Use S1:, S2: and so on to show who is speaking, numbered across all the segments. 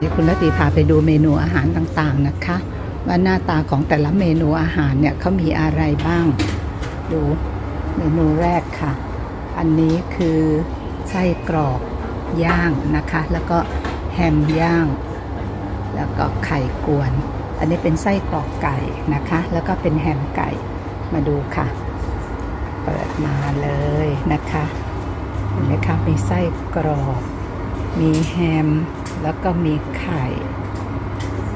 S1: นี่คุณรตีพาไปดูเมนูอาหารต่างๆนะคะ ว่าหน้าตาของแต่ละเมนูอาหารเนี่ยเขามีอะไรบ้าง ดูเมนูแรกค่ะ อันนี้คือไส้กรอกย่างนะคะ แล้วก็แฮมย่าง แล้วก็ไข่กวน อันนี้เป็นไส้กรอกไก่นะคะ แล้วก็เป็นแฮมไก่มาดูค่ะ เปิดมาเลยนะคะเห็นไหมคะมีไส้กรอก มีแฮม แล้วก็มีไข่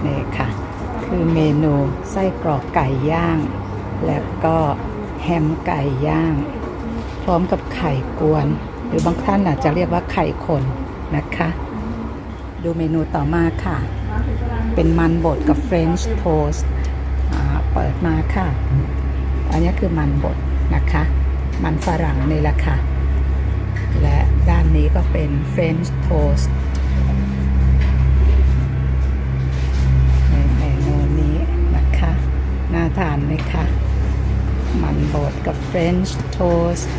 S1: นี่ค่ะ คือเมนูไส้กรอกไก่ย่าง แล้วก็แฮมไก่ย่าง พร้อมกับไข่กวน หรือบางท่านอาจจะเรียกว่าไข่คนนะคะ ดูเมนูต่อมาค่ะ เป็นมันบดกับเฟรนช์โทสต์เปิดมาค่ะ อันนี้คือมันบดนะคะ มันฝรั่งนี่แหละค่ะ และ ด้านนี้ก็เป็นเฟรนช์โทสต์ในเมนูนี้นะคะ น่าทานไหมคะ มันบดกับเฟรนช์โทสต์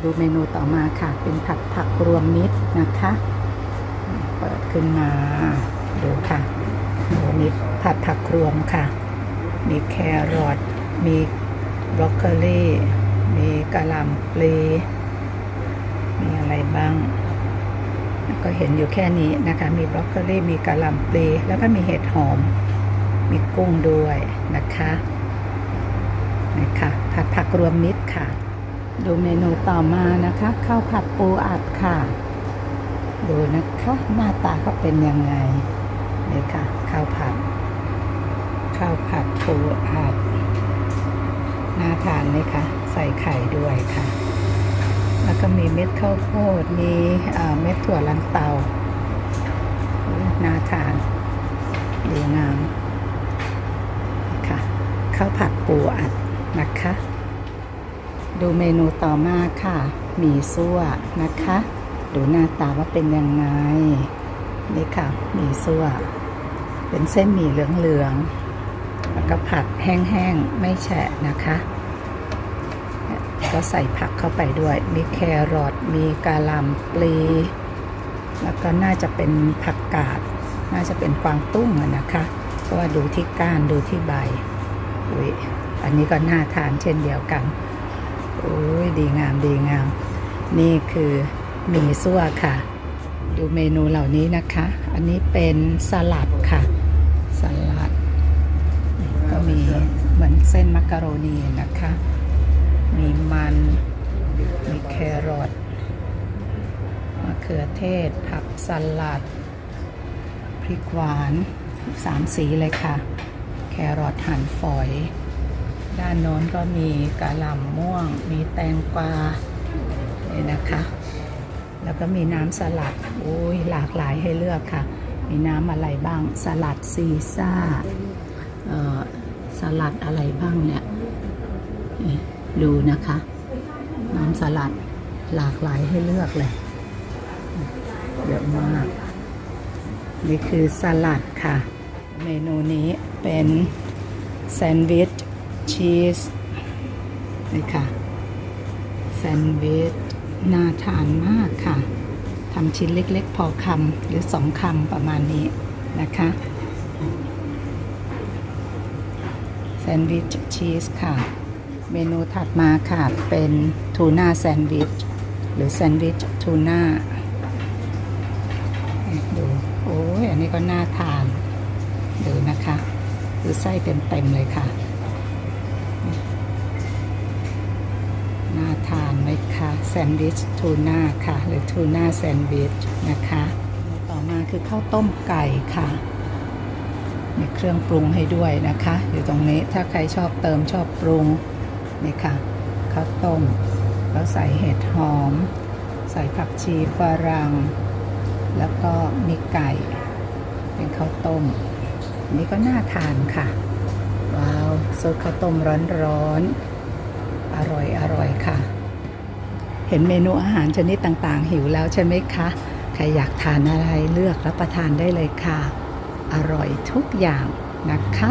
S1: ดูเมนูต่อมาค่ะ เป็นผัดผักรวมมิตรนะคะ เปิดขึ้นมาดูค่ะโอ้มีผัดผักรวมค่ะ มีแครอทมีบรอกโคลีมีกะหล่ำปลี มีอะไรบ้าง ก็เห็นอยู่แค่นี้นะคะ มีบรอกโคลีมีกะหล่ำปลีแล้วก็มีเห็ดหอม มีกุ้งด้วยนะคะนะคะผัดผักรวมมิตรค่ะ ดูเมนูต่อมานะคะข้าวผัดปูอัดค่ะ ดูนะคะหน้าตาเขาเป็นยังไงนี่ค่ะข้าวผัดข้าวผัดปูอัดน่าทานไหมคะ ใส่ไข่ด้วยค่ะ แล้วก็มีเม็ดข้าวโพด มีเม็ดถั่วลันเตา น่าทานดีงามค่ะข้าวผัดปูอัดนะคะ ดูเมนูต่อมาค่ะ มีซั่วนะคะ ดูหน้าตาว่าเป็นยังไง นี่ค่ะ มีซั่ว เป็นเส้นหมี่เหลืองๆ แล้วก็ผัดแห้งๆ ไม่แฉะนะคะ ก็ใส่ผักเข้าไปด้วย มีแครอทมีกะหล่ำปลี แล้วก็น่าจะเป็นผักกาด น่าจะเป็นกวางตุ้งอะนะคะ เพราะว่าดูที่ก้านดูที่ใบอุ้ยอันนี้ก็น่าทานเช่นเดียวกันโอ้ยดีงามดีงาม นี่คือหมี่ซั่วค่ะ ดูเมนูเหล่านี้นะคะ อันนี้เป็นสลัดค่ะ สลัด ก็มีเหมือนเส้นมักกะโรนีนะคะ มีมัน มีแครอทมะเขือเทศ ผักสลัด พริกหวานสามสีเลยค่ะ แครอทหั่นฝอย ด้านโน้นก็มีกะหล่ำม่วง มีแตงกวาเนี่ยนะคะ แล้วก็มีน้ำสลัดโอ้ยหลากหลายให้เลือกค่ะ มีน้ำอะไรบ้าง สลัดซีซ่าเอ่อสลัดอะไรบ้างเนี่ย ดูนะคะ น้ำสลัดหลากหลายให้เลือกเลยเยอะมาก นี่คือสลัดค่ะ เมนูนี้เป็นแซนด์วิชชีสนี่ค่ะ แซนด์วิชน่าทานมากค่ะทำชิ้นเล็กๆ พอคำหรือสองคำประมาณนี้นะคะ แซนด์วิชชีสค่ะ เมนูถัดมาค่ะ เป็นทูน่าแซนด์วิช หรือแซนด์วิชทูน่าดูโอ้ยอันนี้ก็น่าทาน ดูนะคะคือไส้เต็มๆเลยค่ะ น่าทานไหมคะแซนด์วิชทูน่าค่ะ หรือทูน่าแซนด์วิชนะคะ ต่อมาคือข้าวต้มไก่ค่ะมีเครื่องปรุงให้ด้วยนะคะ อยู่ตรงนี้ถ้าใครชอบเติมชอบปรุง นี่ค่ะข้าวต้ม แล้วใส่เห็ดหอม ใส่ผักชีฝรั่ง แล้วก็มีไก่ เป็นข้าวต้มนนี้ก็น่าทานค่ะ ว้าวซดข้าวต้มร้อนๆ อร่อยอร่อยค่ะ เห็นเมนูอาหารชนิดต่างๆ หิวแล้วใช่ไหมคะ ใครอยากทานอะไรเลือกรับประทานได้เลยค่ะ อร่อยทุกอย่างนะคะ